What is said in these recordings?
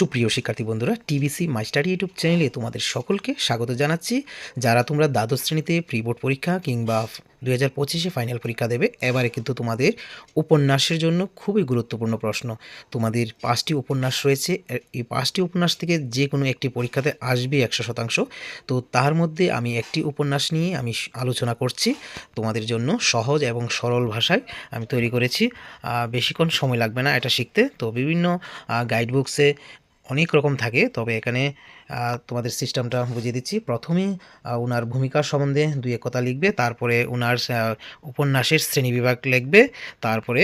সুপ্রিয় শিক্ষার্থী বন্ধুরা টিবিসি মাই স্টাডি ইউটিউব চ্যানেলে তোমাদের সকলকে স্বাগত জানাচ্ছি। যারা তোমরা দ্বাদশ শ্রেণীতে প্রি বোর্ড পরীক্ষা কিংবা দু হাজার পঁচিশে ফাইনাল পরীক্ষা দেবে, এবারে কিন্তু তোমাদের উপন্যাসের জন্য খুবই গুরুত্বপূর্ণ প্রশ্ন। তোমাদের পাঁচটি উপন্যাস রয়েছে এই পাঁচটি উপন্যাস থেকে যে কোনো একটি পরীক্ষাতে আসবে একশো শতাংশ। তো তার মধ্যে আমি একটি উপন্যাস নিয়ে আমি আলোচনা করছি। তোমাদের জন্য সহজ এবং সরল ভাষায় আমি তৈরি করেছি। বেশিক্ষণ সময় লাগবে না এটা শিখতে। তো বিভিন্ন গাইড বুকসে অনেক রকম থাকে, তবে এখানে তোমাদের সিস্টেমটা বুঝিয়ে দিচ্ছি। প্রথমে ওনার ভূমিকা সম্বন্ধে দুই এক কথা লিখবে, তারপরে ওনার উপন্যাসের শ্রেণীবিভাগ লিখবে, তারপরে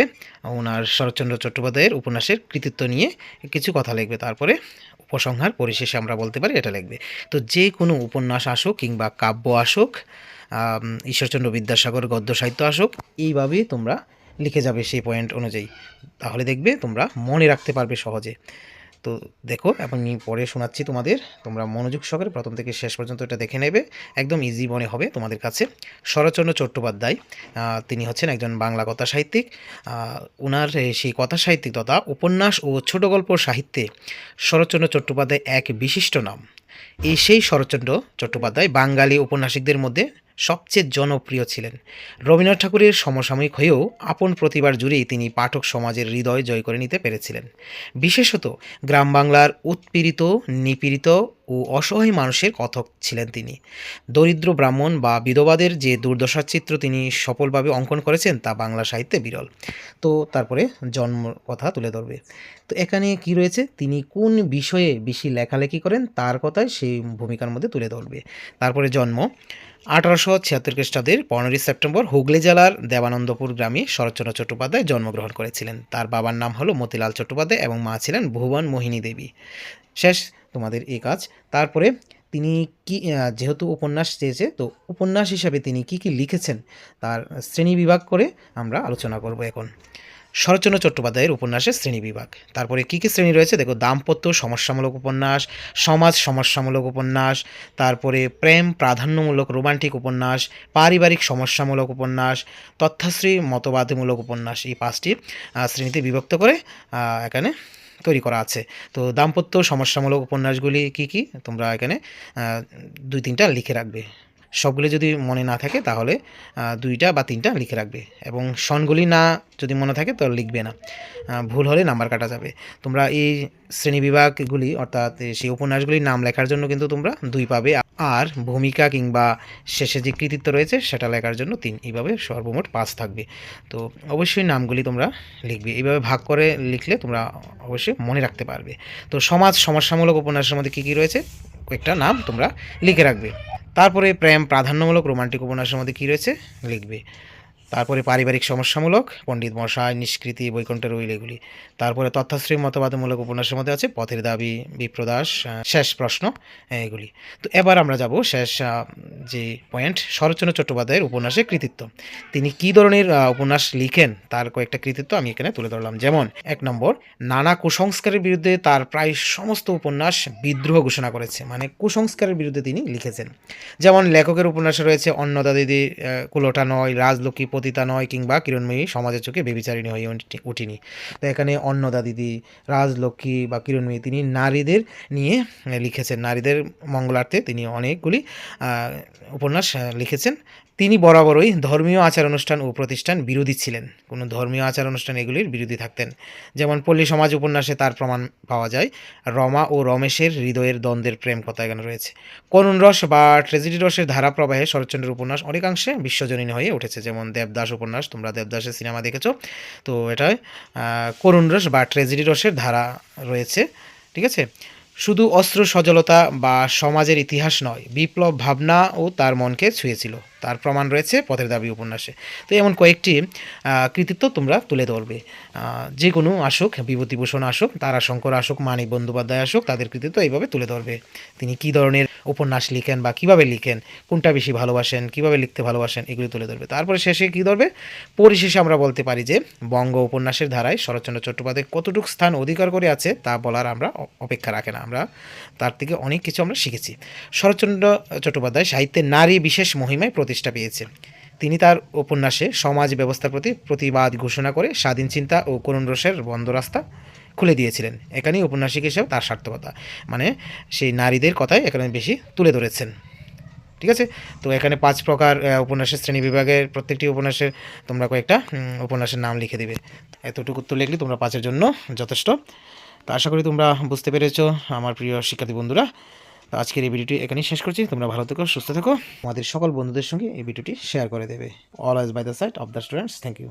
ওনার শরৎচন্দ্র চট্টোপাধ্যায়ের উপন্যাসের কৃতিত্ব নিয়ে কিছু কথা লিখবে, তারপরে উপসংহার পরিশেষে আমরা বলতে পারি এটা লিখবে। তো যে কোনো উপন্যাস আসুক কিংবা কাব্য আসুক ঈশ্বরচন্দ্র বিদ্যাসাগর গদ্য সাহিত্য আসুক এইভাবে তোমরা লিখে যাবে সেই পয়েন্ট অনুযায়ী। তাহলে দেখবে তোমরা মনে রাখতে পারবে সহজে। তো দেখো আমি পরে শোনাচ্ছি তোমাদের। তোমরা মনোযোগ সহকারে প্রথম থেকে শেষ পর্যন্ত এটা দেখে নেবে। একদম ইজি মনে হবে তোমাদের কাছে। শরৎচন্দ্র চট্টোপাধ্যায় তিনি হচ্ছেন একজন বাংলা কথা সাহিত্যিক। ওনার সেই কথা সাহিত্যিক তথা উপন্যাস ও ছোট গল্প সাহিত্যে শরৎচন্দ্র চট্টোপাধ্যায় এক বিশিষ্ট নাম। এই সেই শরৎচন্দ্র চট্টোপাধ্যায় বাঙালি উপন্যাসিকদের মধ্যে সবচেয়ে জনপ্রিয় ছিলেন। রবীন্দ্রনাথ ঠাকুরের সমসাময়িক হয়েও আপন প্রতিবার জুড়েই তিনি পাঠক সমাজের হৃদয় জয় করে নিতে পেরেছিলেন। বিশেষত গ্রাম বাংলার উৎপীড়িত, নিপীড়িত ও অসহায় মানুষের কথক ছিলেন তিনি। দরিদ্র ব্রাহ্মণ বা বিধবাদের যে দুর্দশার চিত্র তিনি সফলভাবে অঙ্কন করেছেন তা বাংলা সাহিত্যে বিরল। তো তারপরে জন্ম কথা তুলে ধরবে। তো এখানে কি রয়েছে? তিনি কোন বিষয়ে বেশি লেখালেখি করেন? তার কথাই সেই ভূমিকার মধ্যে তুলে ধরবে। তারপরে জন্ম, আঠারোশো ছিয়াত্তর খ্রিস্টাব্দের পনেরোই সেপ্টেম্বর হুগলি জেলার দেবানন্দপুর গ্রামে শরৎচন্দ্র চট্টোপাধ্যায় জন্মগ্রহণ করেছিলেন। তার বাবার নাম হলো মতিলাল চট্টোপাধ্যায় এবং মা ছিলেন ভুবন মোহিনী দেবী। শেষ তোমাদের এ কাজ। তারপরে তিনি কি যেহেতু উপন্যাস চেয়েছে, তো উপন্যাস হিসাবে তিনি কি কি লিখেছেন তার শ্রেণি বিভাগ করে আমরা আলোচনা করব এখন। শরৎচন্দ্র চট্টোপাধ্যায়ের উপন্যাসের শ্রেণীবিভাগ তারপরে কী কী শ্রেণি রয়েছে? দেখো, দাম্পত্য সমস্যামূলক উপন্যাস, সমাজ সমস্যামূলক উপন্যাস, তারপরে প্রেম প্রাধান্যমূলক রোমান্টিক উপন্যাস, পারিবারিক সমস্যামূলক উপন্যাস, তথ্যাশ্রী মতবাদমূলক উপন্যাস এই পাঁচটি শ্রেণীতে বিভক্ত করে এখানে তৈরি করা আছে। তো দাম্পত্য সমস্যামূলক উপন্যাসগুলি কি কি? তোমরা এখানে দুই তিনটা লিখে রাখবে। সবগুলো যদি মনে না থাকে তাহলে দুইটা বা তিনটা লিখে রাখবে এবং সনগুলি না যদি মনে থাকে তো লিখবে না। ভুল হলে নাম্বার কাটা যাবে। তোমরা এই শ্রেণীবিভাগগুলি অর্থাৎ সেই উপন্যাসগুলির নাম লেখার জন্য কিন্তু তোমরা দুই পাবে। আর ভূমিকা কিংবা শেষে যে কৃতিত্ব রয়েছে সেটা লেখার জন্য তিন, এইভাবে সর্বমোট পাঁচ থাকবে। তো অবশ্যই নামগুলি তোমরা লিখবে। এইভাবে ভাগ করে লিখলে তোমরা অবশ্যই মনে রাখতে পারবে। তো সমাজ সমস্যামূলক উপন্যাসের মধ্যে কী কী রয়েছে? কয়েকটা নাম তোমরা লিখে রাখবে। তারপরে প্রেম প্রাধান্যমূলক রোমান্টিক উপন্যাসের মধ্যে কী রয়েছে? লিখবে। তারপরে পারিবারিক সমস্যামূলক, পণ্ডিত মশাই, নিষ্কৃতি, বৈকুণ্ঠের উইল এগুলি। তারপরে তথ্যশ্রী, মতবাদমূলক উপন্যাসের মধ্যে আছে, পথের দাবি, বিপ্রদাস শেষ প্রশ্ন, এগুলি। তো এবার আমরা যাব শেষ যে পয়েন্ট শরৎচন্দ্র চট্টোপাধ্যায়ের উপন্যাসের কৃতিত্ব। তিনি কী ধরনের উপন্যাস লিখেন? তার কয়েকটা কৃতিত্ব আমি এখানে তুলে ধরলাম। যেমন, এক নম্বর, নানা কুসংস্কারের বিরুদ্ধে তার প্রায় সমস্ত উপন্যাস বিদ্রোহ ঘোষণা করেছে। মানে কুসংস্কারের বিরুদ্ধে তিনি লিখেছেন। যেমন, লেখকের উপন্যাসে রয়েছে, অন্নদা দিদি কুলোটা নয়, রাজলক্ষ্মী পতিতা নয় কিংবা কিরণময়ী সমাজের চোখে বেবিচারিণী হয়ে উঠি- উঠিনি। তো এখানে অন্নদা দিদি, রাজলক্ষ্মী বা কিরণময়ী তিনি নারীদের নিয়ে লিখেছেন। নারীদের মঙ্গলার্থে তিনি অনেকগুলি উপন্যাস লিখেছেন। তিনি বরাবরই ধর্মীয় আচার অনুষ্ঠান ও প্রতিষ্ঠান বিরোধী ছিলেন। কোনো ধর্মীয় আচার অনুষ্ঠান এগুলির বিরোধী থাকতেন। যেমন পল্লী সমাজ উপন্যাসে তার প্রমাণ পাওয়া যায়, রমা ও রমেশের হৃদয়ের দ্বন্দ্বের প্রেম কথা এখানে রয়েছে। করুণ রস বা ট্রেজেডি রসের ধারা প্রবাহে শরৎচন্দ্রের উপন্যাস অনেকাংশে বিশ্বজনীন হয়ে উঠেছে, যেমন দেবদাস উপন্যাস, তোমরা দেবদাসের সিনেমা দেখেছ। তো এটায় করুণ রস বা ট্রেজেডি রসের ধারা রয়েছে, ঠিক আছে? শুধু অস্ত্র সজলতা বা সমাজের ইতিহাস নয়, বিপ্লব ভাবনা ও তার মনকে ছুঁয়েছিল। তার প্রমাণ রয়েছে পথের দাবি উপন্যাসে। তো এমন কয়েকটি কৃতিত্ব তোমরা তুলে ধরবে। যে কোনো আসুক, বিভূতিভূষণ আসুক, তারাশঙ্কর আসুক, মানিক বন্দ্যোপাধ্যায় আসুক, তাদের কৃতিত্ব এইভাবে তুলে ধরবে। তিনি কী ধরনের উপন্যাস লিখেন বা কীভাবে লিখেন, কোনটা বেশি ভালোবাসেন, কীভাবে লিখতে ভালোবাসেন, এগুলি তুলে ধরবে। তারপরে শেষে কী ধরবে? পরিশেষে আমরা বলতে পারি যে বঙ্গ উপন্যাসের ধারায় শরৎচন্দ্র চট্টোপাধ্যায় কতটুকু স্থান অধিকার করে আছে তা বলার আমরা অপেক্ষা রাখে না। আমরা তার থেকে অনেক কিছু আমরা শিখেছি। শরৎচন্দ্র চট্টোপাধ্যায় সাহিত্যে নারী বিশেষ মহিমায় প্রতিষ্ঠা পেয়েছে। তিনি তার উপন্যাসে সমাজ ব্যবস্থার প্রতি প্রতিবাদ ঘোষণা করে স্বাধীন চিন্তা ও করুণ রসের বন্ধ রাস্তা খুলে দিয়েছিলেন। এখানেই উপন্যাসিক হিসেবে তার সার্থকতা। মানে সেই নারীদের কথাই এখানে বেশি তুলে ধরেছেন। ঠিক আছে? তো এখানে পাঁচ প্রকার উপন্যাসের শ্রেণি বিভাগের প্রত্যেকটি উপন্যাসের তোমরা কয়েকটা উপন্যাসের নাম লিখে দেবে। এতটুকু তো লিখলে তোমরা পাঁচের জন্য যথেষ্ট। তো আশা করি তোমরা বুঝতে পেরেছ, আমার প্রিয় শিক্ষার্থী বন্ধুরা। তো আজকের এই ভিডিওটি এখানেই শেষ করছি। তোমরা ভালো থেকো, সুস্থ থেকো। আমাদের সকল বন্ধুদের সঙ্গে এই ভিডিওটি শেয়ার করে দেবে। All always by the side of the students thank you